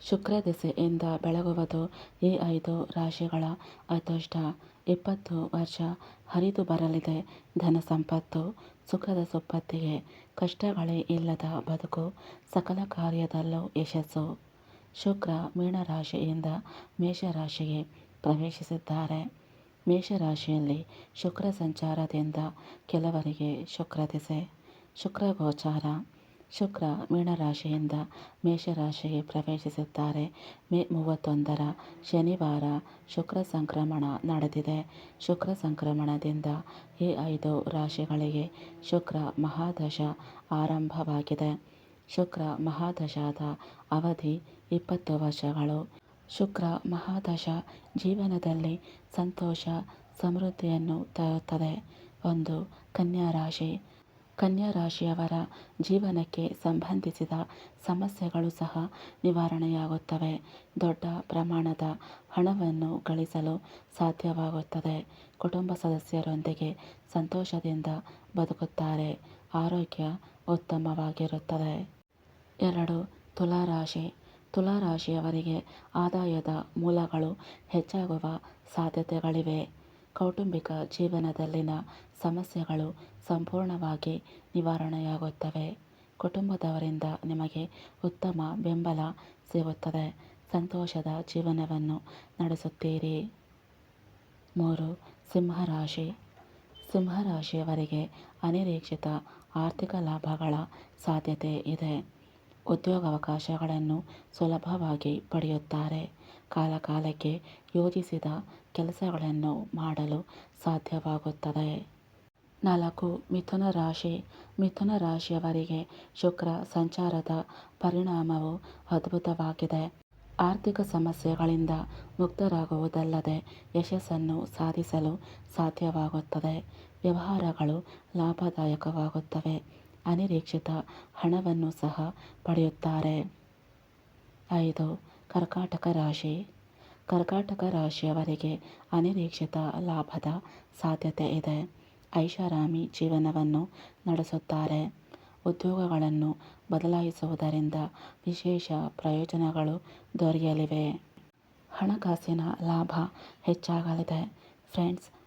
ಶುಕ್ರ ದೆಸೆಯಿಂದ ಬೆಳಗುವುದು ಈ ಐದು ರಾಶಿಗಳ ಅದೃಷ್ಟ. ಇಪ್ಪತ್ತು ವರ್ಷ ಹರಿದು ಬರಲಿದೆ. ಧನ ಸಂಪತ್ತು, ಸುಖದ ಸುಪ್ಪತ್ತಿಗೆ ಕಷ್ಟಗಳೇ ಇಲ್ಲದ ಬದುಕು, ಸಕಲ ಕಾರ್ಯದಲ್ಲೂ ಯಶಸ್ಸು. ಶುಕ್ರ ಮೀನರಾಶಿಯಿಂದ ಮೇಷರಾಶಿಗೆ ಪ್ರವೇಶಿಸಿದ್ದಾರೆ. ಮೇಷರಾಶಿಯಲ್ಲಿ ಶುಕ್ರ ಸಂಚಾರದಿಂದ ಕೆಲವರಿಗೆ ಶುಕ್ರ ದಿಸೆ ಶುಕ್ರ ಗೋಚಾರ ಶುಕ್ರ ಮೀನರಾಶಿಯಿಂದ ಮೇಷರಾಶಿಗೆ ಪ್ರವೇಶಿಸುತ್ತಾರೆ. ಮೇ ಮೂವತ್ತೊಂದರ ಶನಿವಾರ ಶುಕ್ರ ಸಂಕ್ರಮಣ ನಡೆದಿದೆ. ಶುಕ್ರ ಸಂಕ್ರಮಣದಿಂದ ಈ ಐದು ರಾಶಿಗಳಿಗೆ ಶುಕ್ರ ಮಹಾದಶ ಆರಂಭವಾಗಿದೆ. ಶುಕ್ರ ಮಹಾದಶಾದ ಅವಧಿ ಇಪ್ಪತ್ತು ವರ್ಷಗಳು. ಶುಕ್ರ ಮಹಾದಶ ಜೀವನದಲ್ಲಿ ಸಂತೋಷ, ಸಮೃದ್ಧಿಯನ್ನು ತರುತ್ತದೆ. ಒಂದು ಕನ್ಯಾ ರಾಶಿ ಕನ್ಯಾ ರಾಶಿಯವರ ಜೀವನಕ್ಕೆ ಸಂಬಂಧಿಸಿದ ಸಮಸ್ಯೆಗಳು ಸಹ ನಿವಾರಣೆಯಾಗುತ್ತವೆ. ದೊಡ್ಡ ಪ್ರಮಾಣದ ಹಣವನ್ನು ಗಳಿಸಲು ಸಾಧ್ಯವಾಗುತ್ತದೆ. ಕುಟುಂಬ ಸದಸ್ಯರೊಂದಿಗೆ ಸಂತೋಷದಿಂದ ಬದುಕುತ್ತಾರೆ. ಆರೋಗ್ಯ ಉತ್ತಮವಾಗಿರುತ್ತದೆ. ಎರಡು, ತುಲಾರಾಶಿ. ತುಲಾರಾಶಿಯವರಿಗೆ ಆದಾಯದ ಮೂಲಗಳು ಹೆಚ್ಚಾಗುವ ಸಾಧ್ಯತೆಗಳಿವೆ. ಕೌಟುಂಬಿಕ ಜೀವನದಲ್ಲಿನ ಸಮಸ್ಯೆಗಳು ಸಂಪೂರ್ಣವಾಗಿ ನಿವಾರಣೆಯಾಗುತ್ತವೆ. ಕುಟುಂಬದವರಿಂದ ನಿಮಗೆ ಉತ್ತಮ ಬೆಂಬಲ ಸಿಗುತ್ತದೆ. ಸಂತೋಷದ ಜೀವನವನ್ನು ನಡೆಸುತ್ತೀರಿ. ಮೂರು, ಸಿಂಹರಾಶಿ. ಸಿಂಹರಾಶಿಯವರಿಗೆ ಅನಿರೀಕ್ಷಿತ ಆರ್ಥಿಕ ಲಾಭಗಳ ಸಾಧ್ಯತೆ ಇದೆ. ಉದ್ಯೋಗಾವಕಾಶಗಳನ್ನು ಸುಲಭವಾಗಿ ಪಡೆಯುತ್ತಾರೆ. ಕಾಲಕಾಲಕ್ಕೆ ಯೋಜಿಸಿದ ಕೆಲಸಗಳನ್ನು ಮಾಡಲು ಸಾಧ್ಯವಾಗುತ್ತದೆ. ನಾಲ್ಕು, ಮಿಥುನ ರಾಶಿ. ಮಿಥುನ ರಾಶಿಯವರಿಗೆ ಶುಕ್ರ ಸಂಚಾರದ ಪರಿಣಾಮವು ಅದ್ಭುತವಾಗಿದೆ. ಆರ್ಥಿಕ ಸಮಸ್ಯೆಗಳಿಂದ ಮುಕ್ತರಾಗುವುದಲ್ಲದೆ ಯಶಸ್ಸನ್ನು ಸಾಧಿಸಲು ಸಾಧ್ಯವಾಗುತ್ತದೆ. ವ್ಯವಹಾರಗಳು ಲಾಭದಾಯಕವಾಗುತ್ತವೆ. ಅನಿರೀಕ್ಷಿತ ಹಣವನ್ನು ಸಹ ಪಡೆಯುತ್ತಾರೆ. ಐದು, ಕರ್ಕಾಟಕ ರಾಶಿ. ಕರ್ಕಾಟಕ ರಾಶಿಯವರಿಗೆ ಅನಿರೀಕ್ಷಿತ ಲಾಭದ ಸಾಧ್ಯತೆ ಇದೆ. ಐಷಾರಾಮಿ ಜೀವನವನ್ನು ನಡೆಸುತ್ತಾರೆ. ಉದ್ಯೋಗಗಳನ್ನು ಬದಲಾಯಿಸುವುದರಿಂದ ವಿಶೇಷ ಪ್ರಯೋಜನಗಳು ದೊರೆಯಲಿವೆ. ಹಣಕಾಸಿನ ಲಾಭ ಹೆಚ್ಚಾಗಲಿದೆ. ಫ್ರೆಂಡ್ಸ್